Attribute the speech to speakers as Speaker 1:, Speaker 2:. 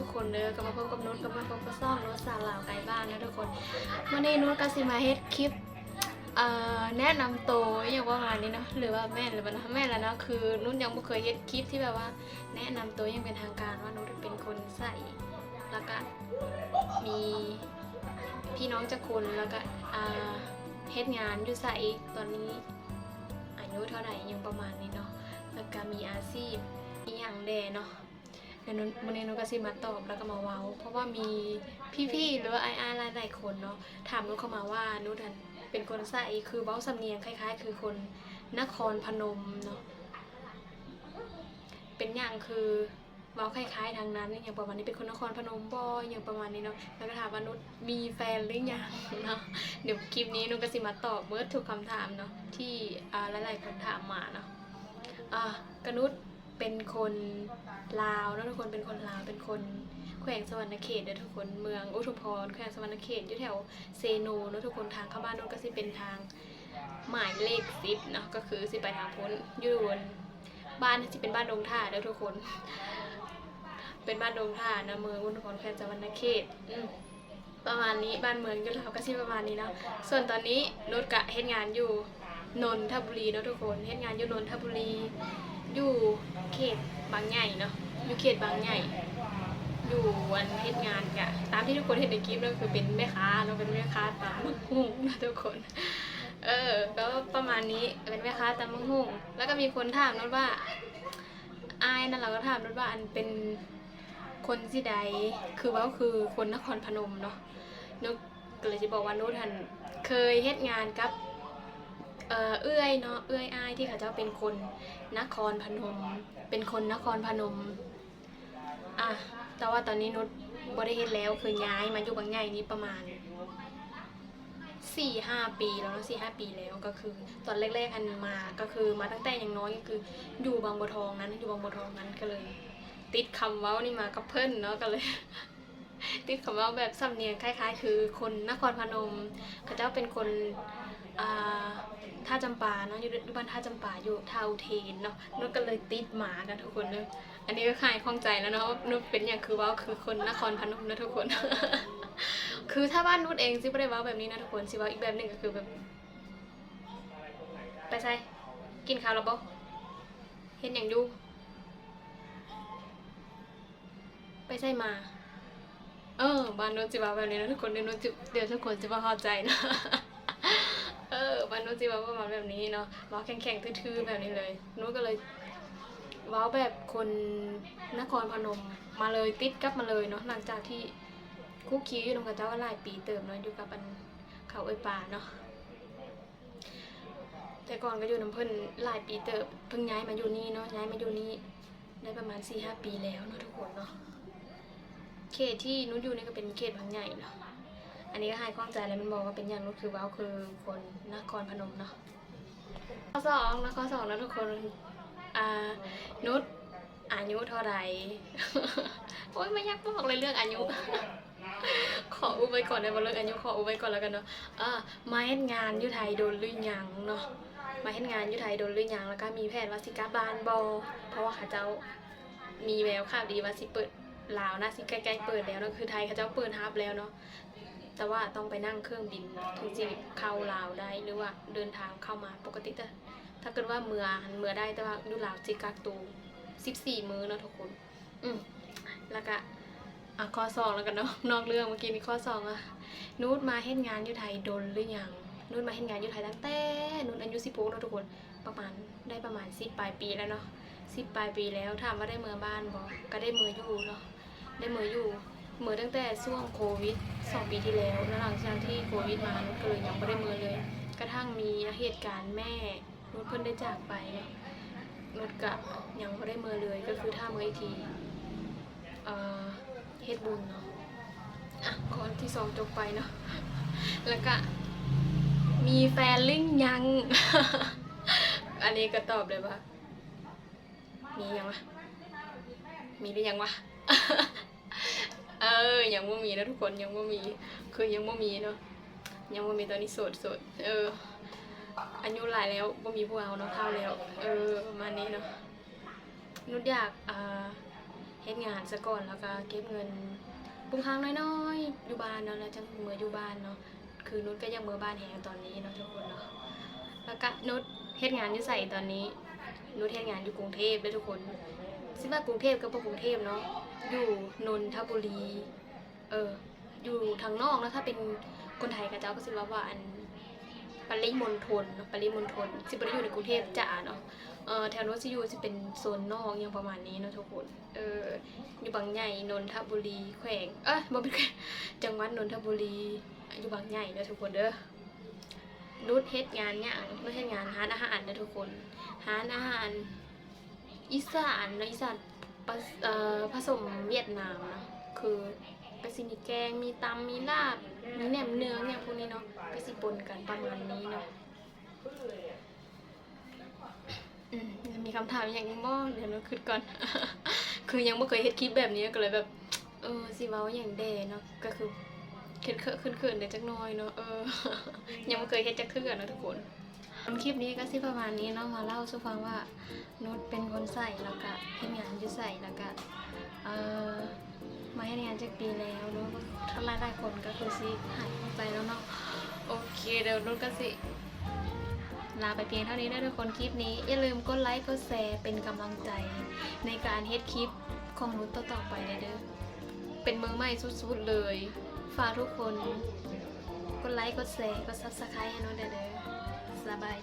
Speaker 1: สุกคนเด้อก็มาพบกับนุชก็มาพบกับซ่องนุชสาวลาวไกลบ้านนะทุกคนวันนี้นุชก็สิมาเฮ็ดคลิปแนะนำตัวอย่างประมาณนี้เนาะหรือว่าแม่หรือว่าแม่แล้วเนาะคือนุชยังไม่เคยเฮ็ดคลิปที่แบบว่า แนะนำตัวยังเป็นทางการว่านุชเป็นคนใส่แล้วก็มีพี่น้องจักคนแล้วก็เฮ็ดงานอยู่ใส่ตอนนี้อายุเท่าไหร่ยังประมาณนี้เนาะแล้วก็มีอาชีพอีหยังแดเนาะ เดี๋ยวนุวันนี้นุก็สิมาตอบแล้วก็มาเว้า เพราะว่ามีพี่ๆหรือว่าไอ้ๆหลายๆคนเนาะถามนุเข้ามาว่านุทันเป็นคนใส่คือเว้าสำเนียงคล้าย ๆ คือคนนครพนมเนาะเป็นอย่างคือเว้าคล้ายๆทางนั้น อย่างประมาณนี้เป็นคนนครพนมบ่อย่างประมาณนี้เนาะแล้วก็ถามว่านุมีแฟนหรือยังเนาะเดี๋ยวคลิปนี้นุก็สิมาตอบเมื่อถูกคำถามเนาะที่อ่าหลายๆคนถามมาเนาะอะกนุษ เป็นคนลาวนะทุกคนเป็นคนลาวเป็นคนแขวงสวรรณเขตเด้อทุกคนเมืองอุทุมพรแขวงสวรรณเขตอยู่แถวเซโนนะทุกคนทางเข้าบ้านนุก็สิเป็นทางหมายเลขสิบเนาะก็คือสิไปทางพ้นอยู่บนบ้านที่เป็นบ้านดงท่าเด้อทุกคน เป็นบ้านดงท่านะเมืองอุทุมพรแขวงสวรรณเขตอืประมาณนี้บ้านเมืองยู่แล้วก็สิประมาณนี้เนาะส่วนตอนนี้นุชกะเฮ็ดงานอยู่นนทบุรีเนาะทุกคนเฮ็ดงานอยู่นนทบุรี อยู่เขตบางใหญ่เนาะอยู่เขตบางใหญ่ อยู่วันเฮ็ดงานกะตามที่ทุกคนเห็นในคลิปนั่นคือเป็นแม่ค้าเราเป็นแม่ค้าตามมังหุ่งนะทุกคน เออ ก็ประมาณนี้เป็นแม่ค้าตามมังหุ่งแล้วก็มีคนถามนนว่าอายนั่นเราก็ถามนนว่าอันเป็นคนที่ใด คือว่าคือคนนครพนมเนาะนุกก็เลยจะบอกว่านุทันเคยเฮ็ดงานกับ เอ่อเอื้อยเนาะเอื้อยอ้ายที่เขาเจ้าเป็นคนนครพนม เป็นคนนครพนมอะแต่ว่าตอนนี้นุชบ่ได้เฮ็ดแล้วคือย้ายมาอยู่บางใหญ่นี้ประมาณสี่ห้าปีแล้วเนาะสี่ห้าปีแล้วก็คือ ตอนแรกๆอันมาก็คือมาตั้งแต่ยังน้อยก็คืออยู่บางบัวทองนั้นอยู่บางบัวทองนั้นก็เลย ติดคำเว้านี่มากับเพิ่นเนาะก็เลย ติดคำเว้าแบบสำเนียงคล้าย ๆ คือคนนครพนมเขาเจ้าเป็นคน ท่าจำปาเนาะอยู่บ้านท่าจำปาอยู่ท่าอุเทนเนาะนุชก็เลยติดหมากันทุกคนเลยอันนี้ก็คลายข้องใจแล้วเนาะว่นุชเป็นอย่างคือว่าคือคนนครพนมนะทุกคน คือถ้าบ้านนุชเองซิไม่ได้ว่าแบบนี้นะทุกคนซิว่าอีกแบบหนึ่งก็คือแบบ ไปใส่กินข้าวแล้วบ่เห็นอย่างยูไปใส่มาเออบ้านนุชจิว่าแบบนี้นะทุกคนเดี๋ยวนุชจิเดี๋ยวทุกคนจะมาเข้าใจนะเออบ้า นนุชจิว่าประมาณแบบนี้เนาะเว้าแข็งๆทื่อๆแบบนี้เลยนุชก็เลยเว้าแบบคนนครพนมมาเลยติดกับมาเลยเนาะหลังจากที่คุกคีอยู่ตรงกับเจ้าหลายปีเติมเนาะอยู่กับอันเขาเอ้ยป่าเนาะแต่ก่อนก็อยู่น้ำเพิ่นหลายปีเติบเพิ่งย้ายมาอยู่นี่เนาะย้ายมาอยู่นี่ได้ประมาณ4ีหปีแล้วเนาะทุกคนเนาะเขตที่นุชอยู่นี่ก็เป็นเขตบางใหญ่เนาะ อันนี้ก็ใหายข้องใจแล้วมันบอกว่าเป็นอย่างนู้นคือว้าวคือคนนครพนมเนาะข้อสองนะข้อสองนะทุกคนอ่านุชอายุเท่าไหร่โอ้ยไม่อยากบอกเลยเรื่องอายุ ขออุบไว้ก่อนในวันเรื่องอายุขออุบไว้ก่อนแล้วกันเนาะอ่ามาเฮ็ดงานยูไทยโดนหรือยังเนาะมาเฮ็ดงานยูไทยโดนหรือยังแล้วก็มีแผนว่าสิกลับบานบอเพราะว่าเขาเจ้ามีแววข่าวดีว่าสิเปิดลาวนะสิใกล้ๆเปิดแล้วเนาะคือไทยเขาเจ้าเปิดฮับแล้วเนาะ แต่ว่าต้องไปนั่งเครื่องบินถึงจะเข้าลาวได้หรือว่าเดินทางเข้ามาปกติแต่ถ้าเกิดว่าเมือเมือได้แต่ว่าอยู่ลาวจิกักตู14มื้อเนาะทุกคน อืมแล้วก็อะข้อสองแล้วกันเนาะนอกเรื่องเมื่อกี้นี่ข้อสองอะนูดมาเฮ็ดงานอยู่ไทยโดนหรือยังนูดมาเฮ็ดงานอยู่ไทยตั้งแต่นูดอายุ16เนาะทุกคนประมาณได้ประมาณ10ปลายปีแล้วเนาะ10ปลายปีแล้วถามว่าได้เมือบ้านบ่ก็ได้เมืออยู่เนาะได้เมืออยู่ มือตั้งแต่ช่วงโควิดสองปีที่แล้วแล้วหลังจากที่โควิดมานุชก็เลยยังไม่ได้มือเลย กระทั่งมีเหตุการณ์แม่นุชเพิ่นได้จากไปนุชกะยังไม่ได้มือเลยก็คือถ้ามืออีกทีเอ่อเฮ็ดบุญเนาะอะก่อนที่สองจบไปเนาะแล้วก็มีแฟนหรือยัง อันนี้ก็ตอบเลยว่ามียังวะมีหรือยังวะ เออยังไม่มีนะทุกคนยังไม่มี คือยังไม่มีเนาะยังไม่มีตอนนี้โสดโสดเอออายุหลายแล้วบ่มีผู้เอาเนาะเท่าแล้ว เออประมาณนี้เนาะนุชอยากอ่าเฮ็ดงานซะก่อนแล้วก็เก็บเงินปรุงทางน้อยๆอยู่บ้านเนาะแล้วจังเมื่ออยู่บ้านเนาะคือนุชก็ยังเมื่อบ้านแฮงตอนนี้เนาะทุกคนเนาะแล้วก็นุชเฮ็ดงานอยู่ใส่ตอนนี้นุชเฮ็ดงานอยู่กรุงเทพเด้อทุกคน ซึ่งว่ากรุงเทพก็บ่กรุงเทพเนาะอยู่นนทบุรีเอออยู่ทางนอกแล้วถ้าเป็นคนไทยก็เจ้าก็สิว่าว่าอันปริมณฑลเนาะปริมณฑลสิบ่ได้อยู่ในกรุงเทพจ๋าเนาะเออแถวโน้นสิอยู่สิเป็นโซนนอกอยังประมาณนี้เนาะทุกคนเอออยู่บางใหญ่นนทบุรีแขวงเอ้ยบ่เป็นแขวงจังหวัดนนทบุรีอยู่บางใหญ่เนาะทุกคนเด้อรุดเฮ็ดงานหยังรุดเฮ็ดงานหาอาหารเด้อทุกคนหาอาหาร อีสานเนาะอีสานผสเอ่อผสมเวียดนามนะคือก็สิมีแกงมีตำมีลาบมีแหนมเนื้อเนี่ยพวกนี้เนาะก็สิปนกันประมาณนี้เนาะอืมมีคำถามอย่างบ่เดี๋ยวเราคิดก่อน คือยังไม่เคยเฮ็ดคลิปแบบนี้ก็เลยแบบ เออสิเว้าอย่างแดเนาะก็คือคิดเคขึ้นเขินๆได้จักน้อยเนาะเออยังไม่เคยเฮ็ดจักเทื่อเนาะทุกคน คลิปนี้ก็สิประมาณนี้เนาะมาเล่าสู่ฟังว่านุชเป็นคนใส่แล้วก็เฮ็ดงานอยู่ใส่แล้วก็เอ่อมาเฮ็ดงานจักปีแล้วเนาะถ้าหลายๆคนก็คือสิหายไปแล้วเนาะโอเคเดี๋ยวนุชก็สิลาไปเพียงเท่านี้นะทุกคนคลิปนี้ อย่าลืมกดไลค์กดแชร์เป็นกำลังใจ ในการเฮ็ดคลิปของนุชต่อๆไปเลยเด้อเป็นมือใหม่สุดๆเลยฝากทุกคนกดไลค์กดแชร์กดซับสไครต์ให้นุชเด้อ 拜拜。